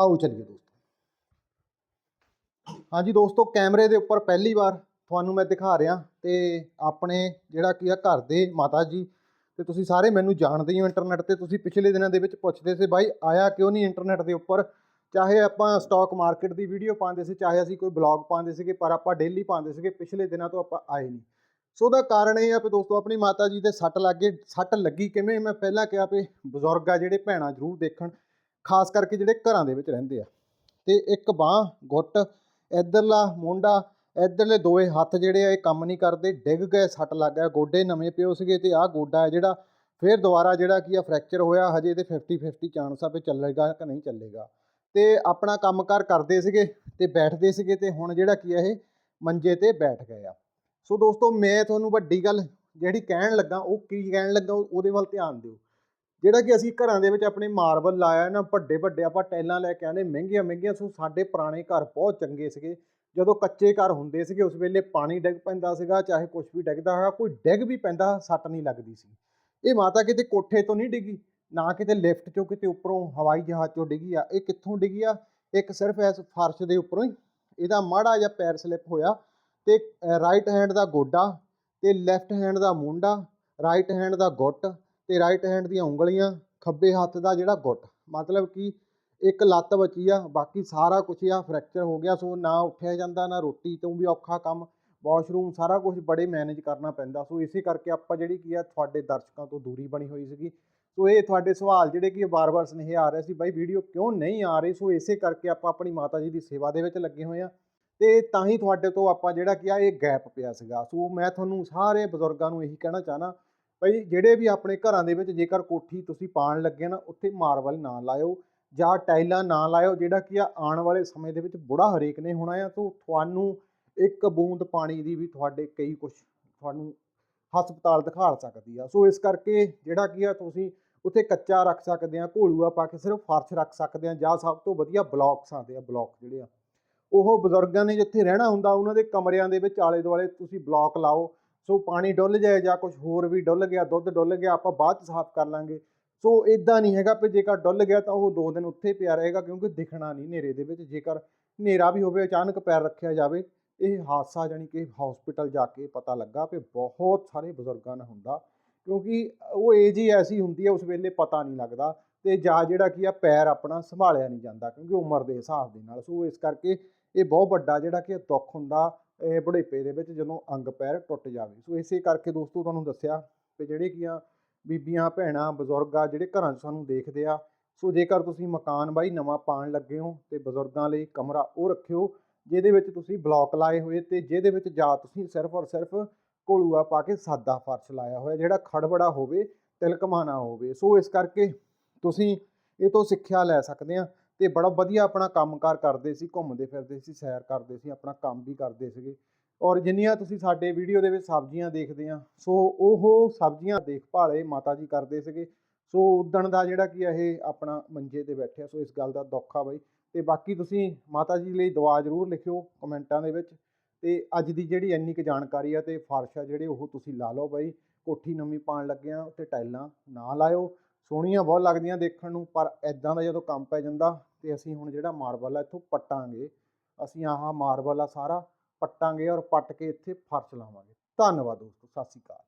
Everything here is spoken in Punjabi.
ਆਓ ਚੱਲੀਏ ਦੋਸਤੋ। ਹਾਂਜੀ ਦੋਸਤੋ, ਕੈਮਰੇ ਦੇ ਉੱਪਰ ਪਹਿਲੀ ਵਾਰ ਤੁਹਾਨੂੰ ਮੈਂ ਦਿਖਾ ਰਿਹਾ ਤੇ ਆਪਣੇ ਜਿਹੜਾ ਕੀ ਆ ਘਰ ਦੇ ਮਾਤਾ ਜੀ ਤੇ ਤੁਸੀਂ ਸਾਰੇ ਮੈਨੂੰ ਜਾਣਦੇ ਹੋ ਇੰਟਰਨੈਟ ਤੇ। ਤੁਸੀਂ ਪਿਛਲੇ ਦਿਨਾਂ ਦੇ ਵਿੱਚ ਪੁੱਛਦੇ ਸੀ, ਬਾਈ, ਆਇਆ ਕਿਉਂ ਨਹੀਂ ਇੰਟਰਨੈਟ ਦੇ ਉੱਪਰ? ਚਾਹੇ ਆਪਾਂ ਸਟਾਕ ਮਾਰਕੀਟ ਦੀ ਵੀਡੀਓ ਪਾਉਂਦੇ ਸੀ, ਚਾਹੇ ਅਸੀਂ ਕੋਈ ਬਲੌਗ ਪਾਉਂਦੇ ਸੀਗੇ, ਪਰ ਆਪਾਂ ਡੇਲੀ ਪਾਉਂਦੇ ਸੀਗੇ, ਪਿਛਲੇ ਦਿਨਾਂ ਤੋਂ ਆਪਾਂ ਆਏ ਨਹੀਂ। ਸੋ ਉਹਦਾ ਕਾਰਨ ਇਹ ਆ ਵੀ ਦੋਸਤੋ, ਆਪਣੀ ਮਾਤਾ ਜੀ ਦੇ ਸੱਟ ਲੱਗੇ ਸੱਟ ਲੱਗੀ ਕਿਵੇਂ? ਮੈਂ ਪਹਿਲਾਂ ਕਿਹਾ ਵੀ ਬਜ਼ੁਰਗ ਆ ਜਿਹੜੇ ਭੈਣਾਂ ਜ਼ਰੂਰ ਦੇਖਣ। ਖਾਸ ਕਰਕੇ ਜਿਹੜੇ ਘਰਾਂ ਦੇ ਵਿੱਚ ਰਹਿੰਦੇ ਆ। ਤੇ ਇੱਕ ਬਾਹ, ਗੁੱਟ, ਇਧਰਲਾ ਮੋਢਾ ਇਧਰਲੇ ਦੋਏ ਹੱਥ ਜਿਹੜੇ ਆ, ਇਹ ਕੰਮ ਨਹੀਂ ਕਰਦੇ, ਡਿੱਗ ਗਏ, ਸੱਟ ਲੱਗ ਗਿਆ, ਗੋਡੇ ਨਵੇਂ ਪਿਓ ਸੀਗੇ ਤੇ ਆਹ ਗੋਡਾ ਹੈ ਜਿਹੜਾ ਫਿਰ ਦੁਬਾਰਾ ਜਿਹੜਾ ਕੀ ਆ ਫ੍ਰੈਕਚਰ ਹੋਇਆ, ਹਜੇ ਇਹਦੇ 50 50 ਚਾਂਸ ਆ ਵੀ ਚੱਲੇਗਾ ਕਿ ਨਹੀਂ ਚੱਲੇਗਾ। ਤੇ ਆਪਣਾ ਕੰਮਕਾਰ ਕਰਦੇ ਸੀਗੇ ਤੇ ਬੈਠਦੇ ਸੀਗੇ ਤੇ ਹੁਣ ਜਿਹੜਾ ਕੀ ਆ ਇਹ ਮੰਜੇ ਤੇ ਬੈਠ ਗਏ ਆ। ਸੋ ਦੋਸਤੋ, ਮੈਂ ਤੁਹਾਨੂੰ ਵੱਡੀ ਗੱਲ ਜਿਹੜੀ ਕਹਿਣ ਲੱਗਾ, ਉਹ ਕੀ ਕਹਿਣ ਲੱਗਾ, ਉਹ- ਉਹਦੇ ਵੱਲ ਧਿਆਨ ਦਿਓ। ਜਿਹੜਾ ਕਿ ਅਸੀਂ ਘਰਾਂ ਦੇ ਵਿੱਚ ਆਪਣੇ ਮਾਰਬਲ ਲਾਇਆ ਨਾ ਵੱਡੇ ਵੱਡੇ ਆਪਾਂ ਟੈਲਾਂ ਲੈ ਕੇ ਆਨੇ ਮਹਿੰਗੀਆਂ ਮਹਿੰਗੀਆਂ, ਸੋ ਸਾਡੇ ਪੁਰਾਣੇ ਘਰ ਬਹੁਤ ਚੰਗੇ ਸੀਗੇ। ਜਦੋਂ ਕੱਚੇ ਘਰ ਹੁੰਦੇ ਸੀਗੇ, ਉਸ ਵੇਲੇ ਪਾਣੀ ਡਿੱਗ ਪੈਂਦਾ ਸੀਗਾ, ਚਾਹੇ ਕੁਝ ਵੀ ਡਿੱਗਦਾ ਹੈਗਾ ਕੋਈ ਡਿੱਗ ਵੀ ਪੈਂਦਾ, ਸੱਟ ਨਹੀਂ ਲੱਗਦੀ ਸੀ। ਇਹ ਮਾਤਾ ਕਿਤੇ ਕੋਠੇ ਤੋਂ ਨਹੀਂ ਡਿੱਗੀ, ਨਾ ਕਿਤੇ ਲਿਫਟ ਚੋਂ ਕਿਤੇ ਉੱਪਰੋਂ ਹਵਾਈ ਜਹਾਜ਼ ਚੋਂ ਡਿੱਗੀ ਆ, ਇਹ ਕਿੱਥੋਂ ਡਿੱਗੀ ਆ? ਇੱਕ ਸਿਰਫ ਇਸ ਫਰਸ਼ ਦੇ ਉੱਪਰੋਂ ਹੀ। ਇਹਦਾ ਮਾੜਾ ਜਿਹਾ ਪੈਰ ਸਲਿੱਪ ਹੋਇਆ ਤੇ ਰਾਈਟ ਹੈਂਡ ਦਾ ਗੋਡਾ ਤੇ ਲੈਫਟ ਹੈਂਡ ਦਾ ਮੁੰਡਾ ਰਾਈਟ ਹੈਂਡ ਦਾ ਗੁੱਟ ਤੇ ਰਾਈਟ ਹੈਂਡ ਦੀਆਂ ਉਂਗਲੀਆਂ, ਖੱਬੇ ਹੱਥ ਦਾ ਜਿਹੜਾ ਗੁੱਟ। ਮਤਲਬ ਕਿ ਇੱਕ ਲੱਤ ਬਚੀ ਆ, ਬਾਕੀ ਸਾਰਾ ਕੁਝ ਆ ਫ੍ਰੈਕਚਰ ਹੋ ਗਿਆ, ਸੋ ਨਾ ਉੱਠਿਆ ਜਾਂਦਾ, ਨਾ ਰੋਟੀ ਤੋਂ ਵੀ ਔਖਾ ਕੰਮ। ਵਾਸ਼ਰੂਮ ਸਾਰਾ ਕੁਝ ਬੜੇ ਮੈਨੇਜ ਕਰਨਾ ਪੈਂਦਾ। ਸੋ ਇਸੇ ਕਰਕੇ ਆਪਾਂ ਜਿਹੜੀ ਕੀ ਆ, ਤੁਹਾਡੇ ਦਰਸ਼ਕਾਂ ਤੋਂ ਦੂਰੀ ਬਣੀ ਹੋਈ ਸੀਗੀ। ਸੋ ਇਹ ਤੁਹਾਡੇ ਸਵਾਲ ਜਿਹੜੇ ਕਿ ਵਾਰ ਵਾਰ ਸੁਨੇਹੇ ਆ ਰਹੇ ਸੀ, ਬਾਈ ਵੀਡੀਓ ਕਿਉਂ ਨਹੀਂ ਆ ਰਹੀ? ਸੋ ਇਸੇ ਕਰਕੇ ਆਪਾਂ ਆਪਣੀ ਮਾਤਾ ਜੀ ਦੀ ਸੇਵਾ ਦੇ ਵਿੱਚ ਲੱਗੇ ਹੋਏ ਆ। ਤੇ ਤਾਂ ਹੀ ਤੁਹਾਡੇ ਤੋਂ ਆਪਾਂ ਜਿਹੜਾ ਕੀ ਆ, ਇਹ ਗੈਪ ਪਿਆ ਸੀਗਾ। ਸੋ ਮੈਂ ਤੁਹਾਨੂੰ ਸਾਰੇ ਬਜ਼ੁਰਗਾਂ ਨੂੰ ਇਹੀ ਕਹਿਣਾ ਚਾਹਨਾ ਭਾਈ ਜਿਹੜੇ ਵੀ ਆਪਣੇ ਘਰਾਂ ਦੇ ਵਿੱਚ ਜੇਕਰ ਕੋਠੀ ਤੁਸੀਂ ਪਾਣ ਲੱਗੇ ਨਾ, ਉੱਥੇ ਮਾਰਬਲ ਨਾ ਲਾਇਓ ਜਾਂ ਟਾਈਲਾਂ ਨਾ ਲਾਇਓ, ਜਿਹੜਾ ਕੀ ਆ ਆਉਣ ਵਾਲੇ ਸਮੇਂ ਦੇ ਵਿੱਚ ਬੁੜਾ ਹਰੇਕ ਨੇ ਹੋਣਾ ਆ, ਤੋਂ ਤੁਹਾਨੂੰ ਇੱਕ ਬੂੰਦ ਪਾਣੀ ਦੀ ਵੀ ਤੁਹਾਡੇ ਕਈ ਕੁਝ ਤੁਹਾਨੂੰ ਹਸਪਤਾਲ ਦਿਖਾਲ ਸਕਦੀ ਆ। ਸੋ ਇਸ ਕਰਕੇ ਜਿਹੜਾ ਕੀ ਆ ਤੁਸੀਂ ਉੱਥੇ ਕੱਚਾ ਰੱਖ ਸਕਦੇ ਆ, ਘੋਲੂਆ ਪਾ ਕੇ ਸਿਰਫ ਫਰਸ਼ ਰੱਖ ਸਕਦੇ ਆ ਜਾਂ ਸਭ ਤੋਂ ਵਧੀਆ ਬਲੌਕਸ ਆਉਂਦੇ ਆ, ਬਲੌਕ ਜਿਹੜੇ ਆ। ਉਹ ਬਜ਼ੁਰਗਾਂ ਨੇ ਜਿੱਥੇ ਰਹਿਣਾ ਹੁੰਦਾ, ਉਹਨਾਂ ਦੇ ਕਮਰਿਆਂ ਦੇ ਵਿੱਚ ਆਲੇ ਦੁਆਲੇ ਤੁਸੀਂ ਬਲੌਕ ਲਾਓ। ਸੋ ਪਾਣੀ ਡੁੱਲ ਜਾਏ ਜਾਂ ਕੁਝ ਹੋਰ ਵੀ ਡੁੱਲ ਗਿਆ, ਦੁੱਧ ਡੁੱਲ ਗਿਆ, ਆਪਾਂ ਬਾਅਦ ਚ ਸਾਫ਼ ਕਰ ਲਾਂਗੇ। ਸੋ ਇਦਾਂ ਨਹੀਂ ਹੈਗਾ ਕਿ ਜੇਕਰ ਡੁੱਲ ਗਿਆ ਤਾਂ ਉਹ ਦੋ ਦਿਨ ਉੱਥੇ ਪਿਆ ਰਹੇਗਾ ਕਿਉਂਕਿ ਦਿਖਣਾ ਨਹੀਂ ਹਨੇਰੇ ਦੇ ਵਿੱਚ। ਜੇਕਰ ਹਨੇਰਾ ਵੀ ਹੋਵੇ, ਅਚਾਨਕ ਪੈਰ ਰੱਖਿਆ ਜਾਵੇ, ਇਹ ਹਾਦਸਾ ਜਾਨੀ ਕਿ ਹਸਪੀਟਲ ਜਾ ਕੇ ਪਤਾ ਲੱਗਾ ਕਿ ਬਹੁਤ ਸਾਰੇ ਬਜ਼ੁਰਗਾਂ ਨਾਲ ਹੁੰਦਾ। ਕਿਉਂਕਿ ਉਹ ਏਜ ਹੀ ਐਸੀ ਹੁੰਦੀ ਹੈ, ਉਸ ਵੇਲੇ ਪਤਾ ਨਹੀਂ ਲੱਗਦਾ ਤੇ ਜਾਂ ਜਿਹੜਾ ਕੀ ਆ, ਪੈਰ ਆਪਣਾ ਸੰਭਾਲਿਆ ਨਹੀਂ ਜਾਂਦਾ ਕਿਉਂਕਿ ਉਮਰ ਦੇ ਹਿਸਾਬ ਦੇ ਨਾਲ। ਸੋ ਇਸ ਕਰਕੇ ਇਹ ਬਹੁਤ ਵੱਡਾ ਜਿਹੜਾ ਕਿ ਦੁੱਖ ਹੁੰਦਾ ਇਹ ਬੁਢੇਪੇ ਦੇ ਵਿੱਚ ਜਦੋਂ ਅੰਗ ਪੈਰ ਟੁੱਟ ਜਾਵੇ। ਸੋ ਇਸੇ ਕਰਕੇ ਦੋਸਤੋ ਤੁਹਾਨੂੰ ਦੱਸਿਆ ਕਿ ਜਿਹੜੇ ਕੀ ਆ, ਬੀਬੀਆਂ, ਭੈਣਾਂ, ਬਜ਼ੁਰਗ ਆ, ਜਿਹੜੇ ਘਰਾਂ 'ਚ ਸਾਨੂੰ ਦੇਖਦੇ ਆ, ਸੋ ਜੇਕਰ ਤੁਸੀਂ ਮਕਾਨ ਬਾਈ ਨਵਾਂ ਪਾਣ ਲੱਗੇ ਹੋ ਤੇ ਬਜ਼ੁਰਗਾਂ ਲਈ ਕਮਰਾ ਉਹ ਰੱਖਿਓ, ਜਿਹਦੇ ਵਿੱਚ ਤੁਸੀਂ ਬਲੌਕ ਲਾਏ ਹੋਏ ਤੇ ਜਿਹਦੇ ਵਿੱਚ ਜਾਂ ਤੁਸੀਂ ਸਿਰਫ ਔਰ ਸਿਰਫ ਘੋਲੂਆ ਪਾ ਕੇ ਸਾਦਾ ਫਰਸ਼ ਲਾਇਆ ਹੋਇਆ, ਜਿਹੜਾ ਖੜਬੜਾ ਹੋਵੇ, ਤਿਲਕਮਾ ਹੋਵੇ। ਸੋ ਇਸ ਕਰਕੇ ਤੁਸੀਂ ਇਹ ਤੋਂ ਸਿੱਖਿਆ ਲੈ ਸਕਦੇ ਆ ਤੇ ਬੜਾ ਵਧੀਆ ਆਪਣਾ ਕੰਮਕਾਰ ਕਰਦੇ ਸੀ, ਘੁੰਮਦੇ ਫਿਰਦੇ ਸੀ, ਸੈਰ ਕਰਦੇ ਸੀ, ਆਪਣਾ ਕੰਮ ਵੀ ਕਰਦੇ ਸੀਗੇ। ਔਰ ਜਿੰਨੀਆਂ ਤੁਸੀਂ ਸਾਡੇ ਵੀਡੀਓ ਦੇ ਵਿੱਚ ਸਬਜ਼ੀਆਂ ਦੇਖਦੇ ਆ, ਸੋ ਉਹ ਸਬਜ਼ੀਆਂ ਦੇਖਭਾਲੇ ਮਾਤਾ ਜੀ ਕਰਦੇ ਸੀਗੇ। ਸੋ ਉਦਣ ਦਾ ਜਿਹੜਾ ਕੀ ਇਹ ਆਪਣਾ ਮੰਜੇ ਤੇ ਬੈਠਿਆ ਸੋ ਇਸ ਗੱਲ ਦਾ ਦੁੱਖ ਆ ਬਾਈ। ਤੇ ਬਾਕੀ ਤੁਸੀਂ ਮਾਤਾ ਜੀ ਲਈ ਦੁਆ ਜ਼ਰੂਰ ਲਿਖਿਓ ਕਮੈਂਟਾਂ ਦੇ ਵਿੱਚ। ਤੇ ਅੱਜ ਦੀ ਜਿਹੜੀ ਇੰਨੀ ਕੁ ਜਾਣਕਾਰੀ ਆ ਤੇ ਫਰਸ਼ ਆ ਜਿਹੜੇ ਉਹ ਤੁਸੀਂ ਲਾ ਲਓ ਬਾਈ। ਕੋਠੀ ਨਵੀਂ ਪਾਣ ਲੱਗਿਆ ਉੱਤੇ ਟਾਈਲਾਂ ਨਾ ਲਾਇਓ। ਸੋਹਣੀਆਂ ਬਹੁਤ ਲੱਗਦੀਆਂ ਦੇਖਣ ਨੂੰ, ਪਰ ਐਦਾਂ ਦਾ ਜਦੋਂ ਕੰਮ ਪੈ ਜਾਂਦਾ ਤੇ ਅਸੀਂ ਹੁਣ ਜਿਹੜਾ ਮਾਰਬਲ ਆ, ਇੱਥੋਂ ਪੱਟਾਂਗੇ। ਅਸੀਂ ਆਹ ਮਾਰਬਲ ਆ ਸਾਰਾ ਪੱਟਾਂਗੇ ਔਰ ਪੱਟ ਕੇ ਇੱਥੇ ਫਰਸ਼ ਲਾਵਾਂਗੇ। ਧੰਨਵਾਦ ਦੋਸਤੋ, ਸਤਿ ਸ਼੍ਰੀ ਅਕਾਲ।